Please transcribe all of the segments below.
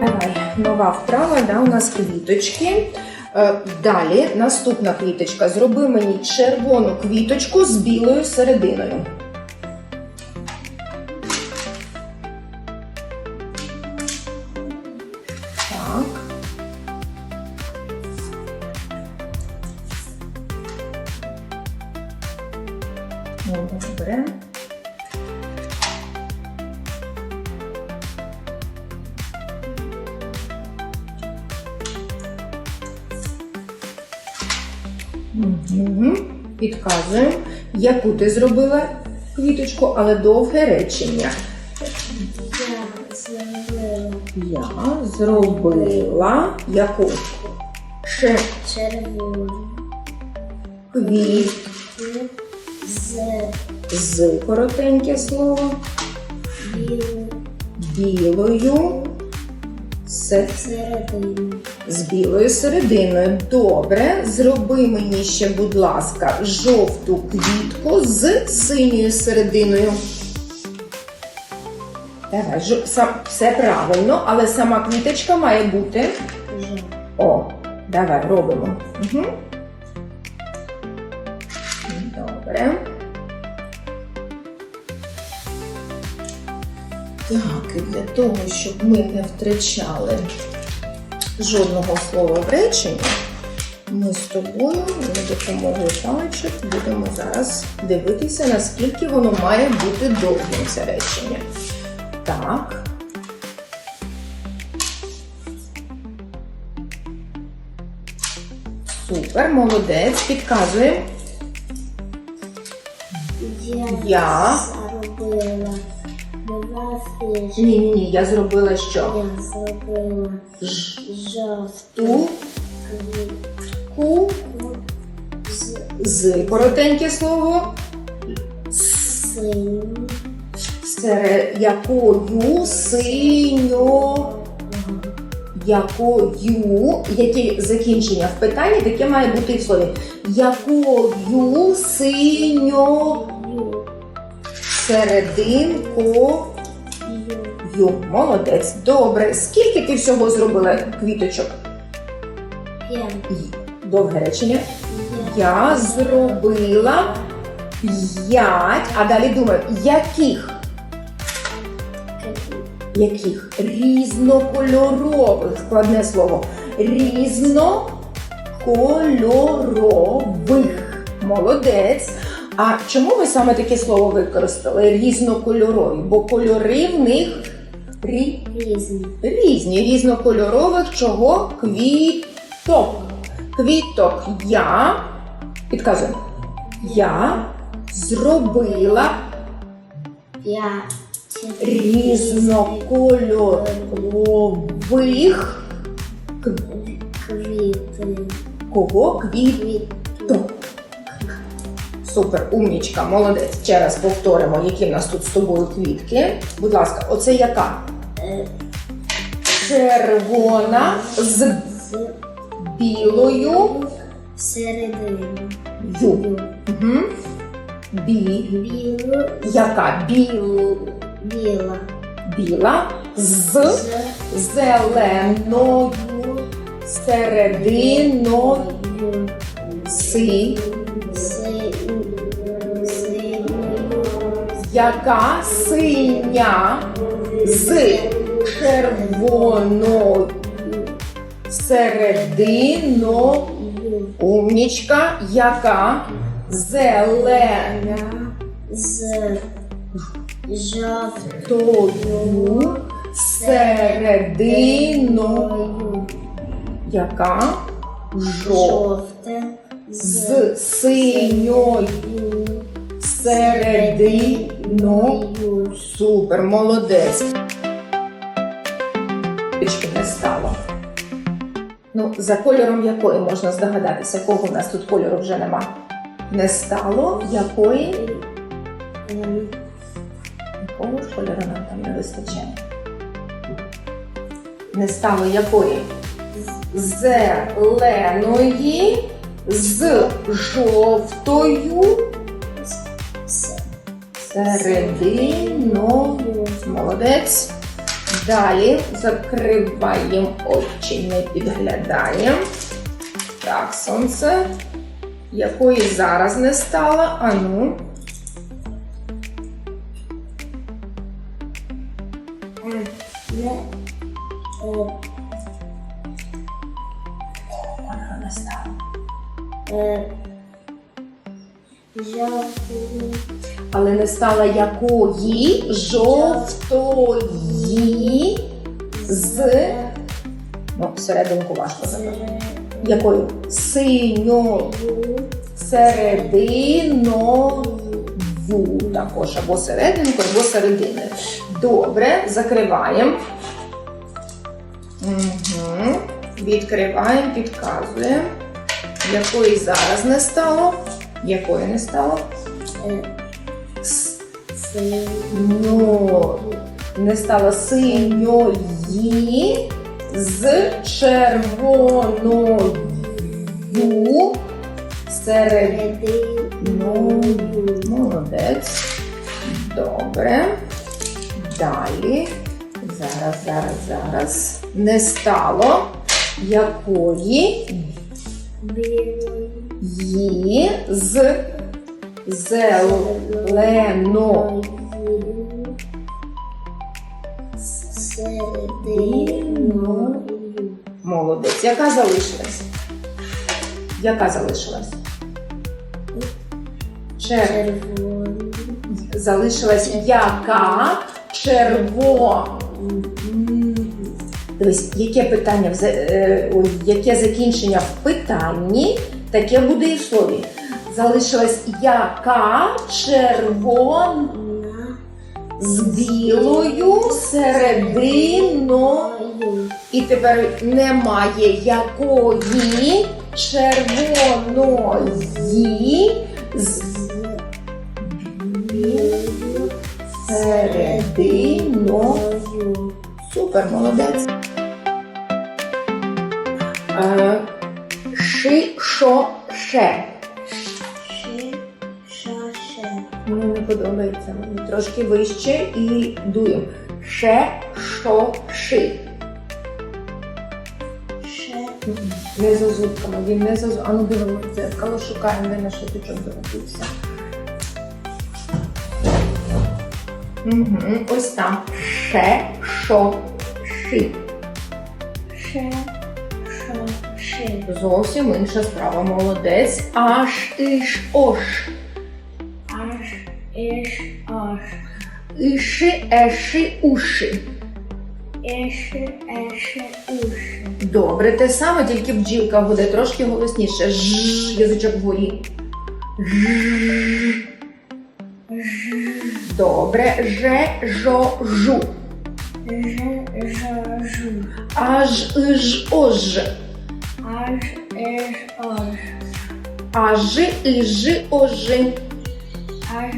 Давай, нова вправа, да, у нас квіточки. Е, Далі наступна квіточка. Зроби мені червону квіточку з білою серединою. Угу. Підказуємо, яку ти зробила квіточку, але довге речення. Я зробила яку? Ще червону квіт з з коротеньке слово, білою білою се- серединою. З білою серединою. Добре, зроби мені ще, будь ласка, жовту квітку з синьою серединою. Давай, жо- сам, все правильно, але сама квіточка має бути. О, давай робимо. Угу. Добре. Так, і для того, щоб ми не втрачали жодного слова в реченні, ми з тобою за допомогою паличок будемо зараз дивитися, наскільки воно має бути довгим це речення. Так. Супер, молодець, підказує. Я, Я. зробила. Ні, ні, ні, я зробила що? Я зробила Ж- жовту ку квітку з з коротеньке слово, синьою серед якою синьо. Якою, яке закінчення в питанні, таке має бути і в слові. Якою синьою серединкою. Ю Молодець. Добре. Скільки ти всього зробила квіточок? п'ять. Довге речення. Я зробила п'ять, а далі думаю, яких? Яких? Різнокольорових, складне слово. Різнокольорових. Молодець. А чому ви саме таке слово використали? Різнокольорові? Бо кольори в них рі... Різні. різні, різнокольорових чого? Квіток. Квіток я підказую. Я зробила П'ять. різнокольорових кв- кого квіток. Супер, умнічка, молодець. Ще раз повторимо, які в нас тут з тобою квітки. Будь ласка, оце яка? Е, Червона з білою серединою. Угу. Бі. Білу. Яка? Біл. Біла. Біла з З зеленою серединою Си- яка синя з червоною серединою. Умнічка, яка зелена З жовтою. серединою, яка жовта з синьою серединою. Супер, молодець. Річки не стало. Ну, за кольором якої можна здогадатися, кого в нас тут кольору вже нема. Не стало якої, Ем, якого ж кольору нам там не вистачає. Не стало якої? Зеленої з жовтою с- серединою. Молодець. Далі закриваємо очі, не підглядаємо. Так, сонце. Якої зараз не стало. А ну. Е, Вона не стала. Е, Але не стала якої жовтої з. Ну, серединку важко запитати. Якою? Синьою серединою також або серединку, або середини. Добре, закриваємо. Угу. Відкриваємо, підказуємо. Якої зараз не стало? Якої не стало? е, Ну, не стало синьої з червоною серед. Ну, молодець. Добре. Далі. Зараз, зараз, зараз. Не стало якої білий, є з серединою, Молодець. Яка залишилась? Яка залишилась? Чер... червоний, Залишилась яка червона. Дивись, яке питання е, яке закінчення в питанні, таке буде і в слові. Залишилась яка червона з білою серединою. І тепер немає якої червоної з білою серединою. Супер, молодець. Е, Ши, шо, ше. Ши, ша, ше, Мені не подобається. Мені трошки вище і дуємо. Ше, шо, ши. ше, Не за зубками, він не за зубками. А ну дивимося в дзеркало, шукаємо, де наш шатичок загубився. Угу, ось там. Ше, шо, ши. ше, ши, Зовсім інша справа, молодець. Аж, іш, ош. аж, іш, аж, Іши, еши, уши. еши, еши, уши, Добре, те саме, тільки бджілка буде трошки голосніше. Ж, язичок вгорі. Ж. Добре, же, жо, жу. же, жа, жу, Аж, иж, ож. Аж, іш, аж, Аж, іжи, ожи. аж,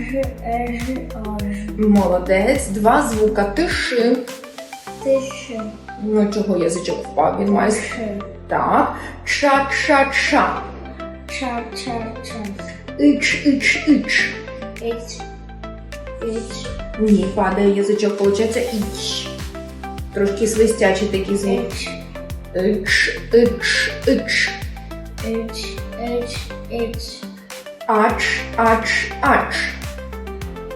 ежи, аж, Молодець. Два звука. Тиши. тиши, Ну, чого язичок впав? Він має. с- ши, Так. Ча-ча-ча. ча, ча, ча, Іч, іч, іч. іч, іч, Ні, падає язичок, виходить іч. Трошки свистячий такий звук. іч, Іч, іч, іч. іч, іч, іч, Ач, ач, ач.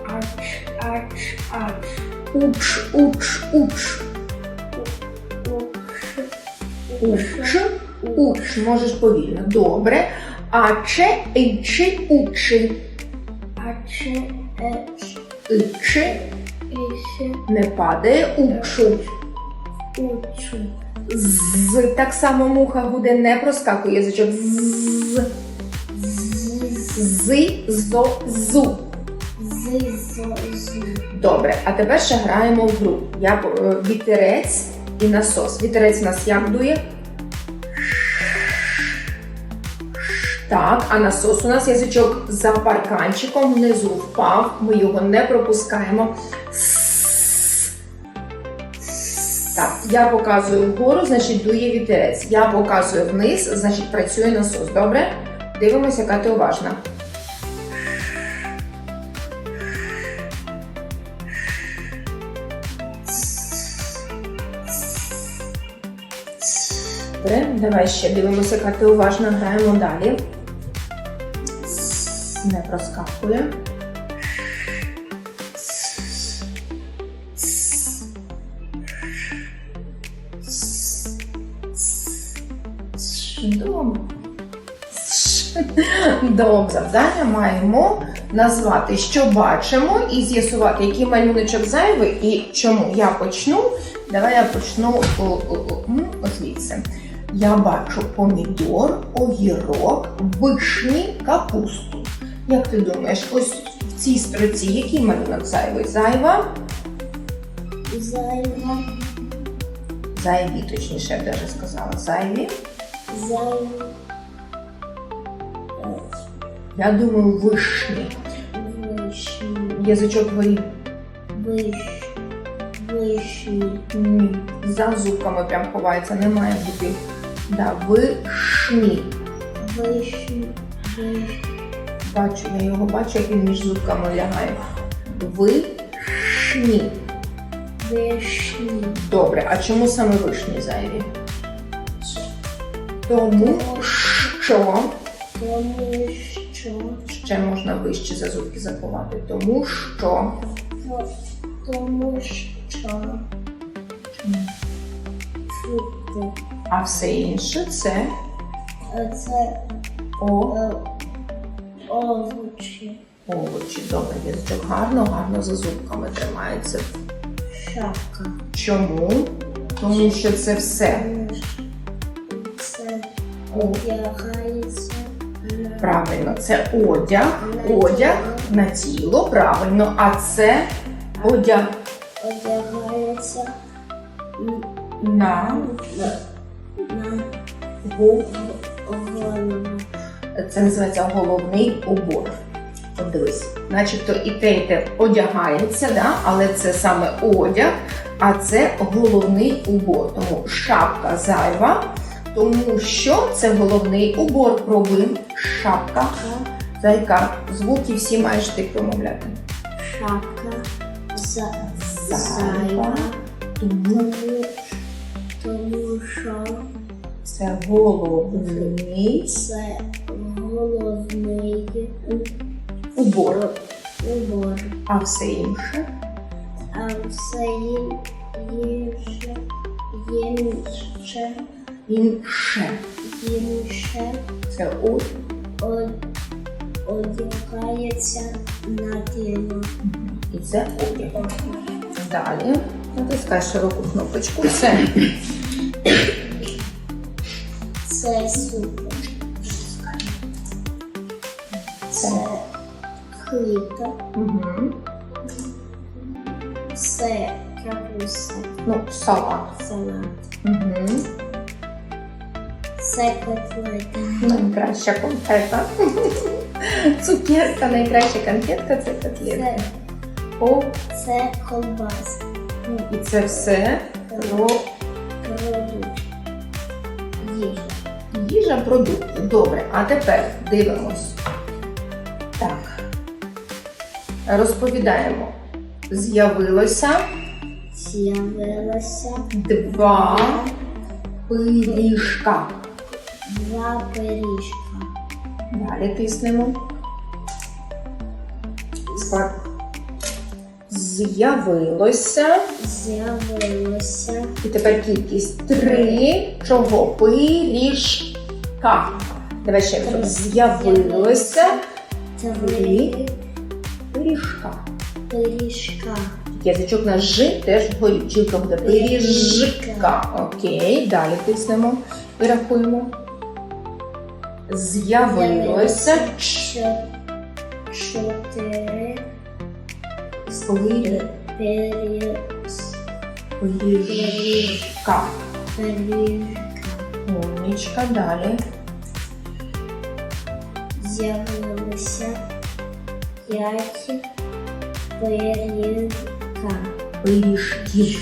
ач, ач, ач, Уч, уч, уч. Уч, уч. Можеш повільно. Добре. Аче, ічи, учи. аче, еч, Ічи іше, не падає, учу. учу, З так само муха буде не проскакує язичок. З, з, зо, з, з, Добре, а тепер ще граємо в гру. Я е, вітерець і насос. Вітерець у нас як дує? Так, а насос у нас язичок за парканчиком внизу впав. Ми його не пропускаємо. Я показую вгору, значить дує вітерець. Я показую вниз, значить працює насос. Добре? Дивимося, яка ти уважна. Добре, давай ще дивимося, яка ти уважно граємо далі. Не проскакує. Добре, завдання маємо назвати, що бачимо, і з'ясувати, який малюночок зайвий і чому. Я почну. Давай я почну ось звідси. Я бачу помідор, огірок, вишні, капусту. Як ти думаєш, ось в цій строці який малюнок зайвий? Зайва? зайва, Зайві, точніше, я б даже сказала. Зайві. зайва, Я думаю, вишні. вишні, Язичок горі. виш, вишні, Ні, за зубками прям ховається, не має бути. Да, вишні. вишні, виш, Бачу, я його бачу, як він між зубками лягає. Вишні. вишні, Добре, а чому саме вишні зайві? Тому що тому що, ще можна вище за зубки заховати. Тому що тому що фрукти, а все інше це це о, овочі, овочі. Добре, язичок гарно, гарно за зубками тримається. шапка. Чому? Тому що це все Це одягається правильно. Це одяг, одяг на тіло, правильно. А це одяг одягається на на, на голову. Це називається головний убор. От дивись, начебто і те, і те одягається, да? але це саме одяг, а це головний убор. Тому шапка зайва, тому що це головний убор. Пробуємо. Шапка. Зайка. Звуки всі маєш ти промовляти. Шапка за, Зайва. зайва, Тому тому що це головний це головний убор, убор, а все інше а все ін- інше, інше, інше. інше Це о- од- одягається на тіло. і це одяг. Далі натискай широку кнопочку. Це Це супер. це. Це хліба. Угу. Це капуста, Ну, салат. салат. Угу. Це котлета. Найкраща конфета. Цукерка, найкраща конфетка це котлета. Це, О, це колбаска. Ну, і це все про продукт. Їжа. їжа, продукти. Добре, а тепер дивимось. Так. Розповідаємо. З'явилося З'явилося два пиріжка. Два пиріжка. Далі тиснемо. З'явилося. З'явилося І тепер кількість три. Чого? Пиріжка. Давай ще раз. З'явилося три пиріжка. пиріжка. Язичок на Ж теж вгорі. Чілка буде пиріжка. Окей, далі тиснемо і рахуємо. З'явилося Чо- чотири пирі- пирі- пиріжка. пиріжка. Умнічка, далі. З'явилося п'ять пиріжка. Пиріжків.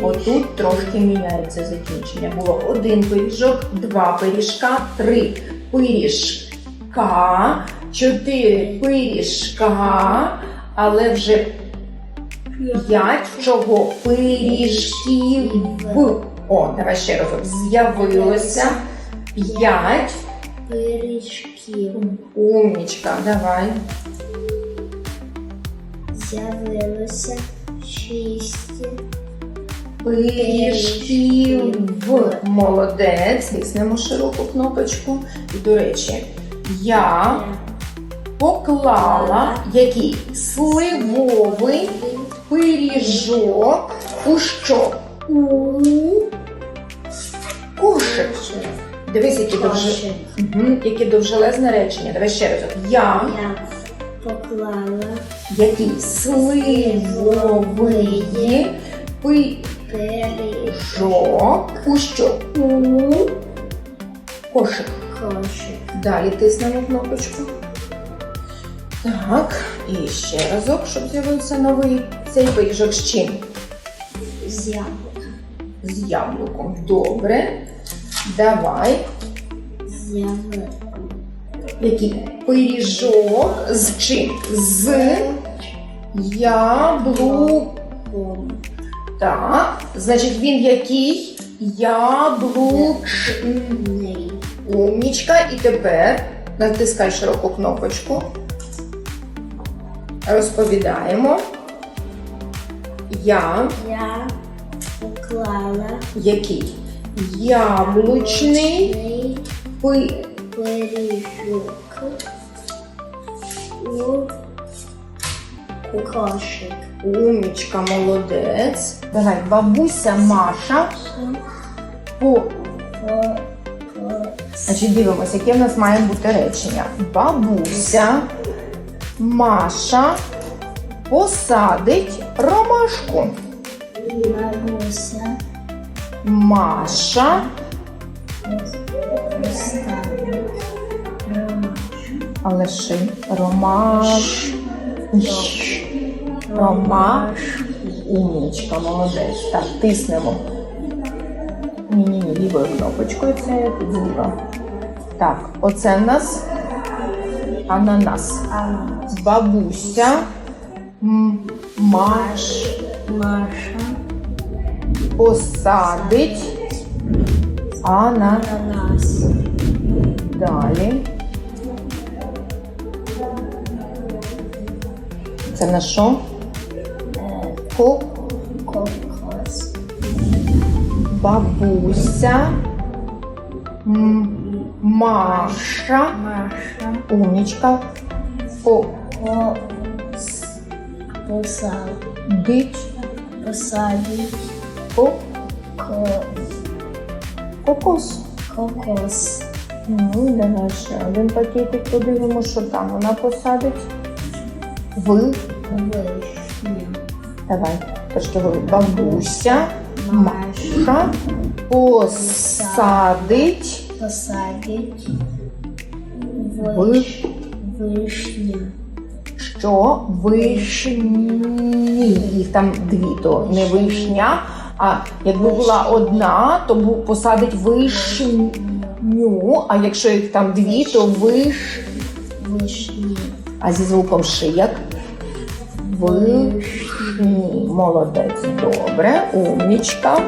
Отут трошки міняється закінчення. Було один пиріжок, два пиріжка, три пиріжка, чотири пиріжка, але вже п'ять чого пиріжків. О, давай ще разок. З'явилося п'ять. пиріжків. Умнічка, давай. З'явилося шість Пиріжків. Молодець. Тиснемо широку кнопочку. І, до речі, я поклала який сливовий пиріжок у що? у Кошик. Дивись, які довже... Угу, яке довжелезне речення. Давай ще разок. Я Я поклала який сливовий пиріжок пиріжок у що? у Кошик. кошик. Далі тиснемо кнопочку. Так, і ще разок, щоб з'явився новий цей пиріжок з чим? З яблука. З яблуком. Добре. Давай. З яблуком. Який пиріжок з чим? З яблуком. Так. Значить, він який? Яблучний. Умнічка. І тепер натискай широку кнопочку. Розповідаємо. Я Я поклала який? Яблучний пи. пиріжок у кошик. Умнічка, молодець. Давай, бабуся Маша. По... По, по, Значить, дивимося, яке в нас має бути речення. Бабуся Маша посадить ромашку. бабуся Маша але й ромаш. Ромаш. Умнічка, молодець. Так, тиснемо. Ні-ні-ні, лівою кнопочкою це тут зліва. Так, оце в нас ананас. Бабуся м, маш Маша посадить ана ананас. далі. Це на що? Ко Кокос. бабуся Маша Маша умнічка по посадить посадить ко ко кокос. кокос. Ну, давай ще один пакетик подивимося, що там вона посадить. В. Вишня. Давай, трошки говорю. Бабуся Маша посадить посадить в виш... вишня. що вишні. Їх там дві, то не вишня. А якби була одна, то посадить вишню. А якщо їх там дві, то виш. Вишні. А зі звуком ши як? Вишні. Молодець. Добре, умнічка.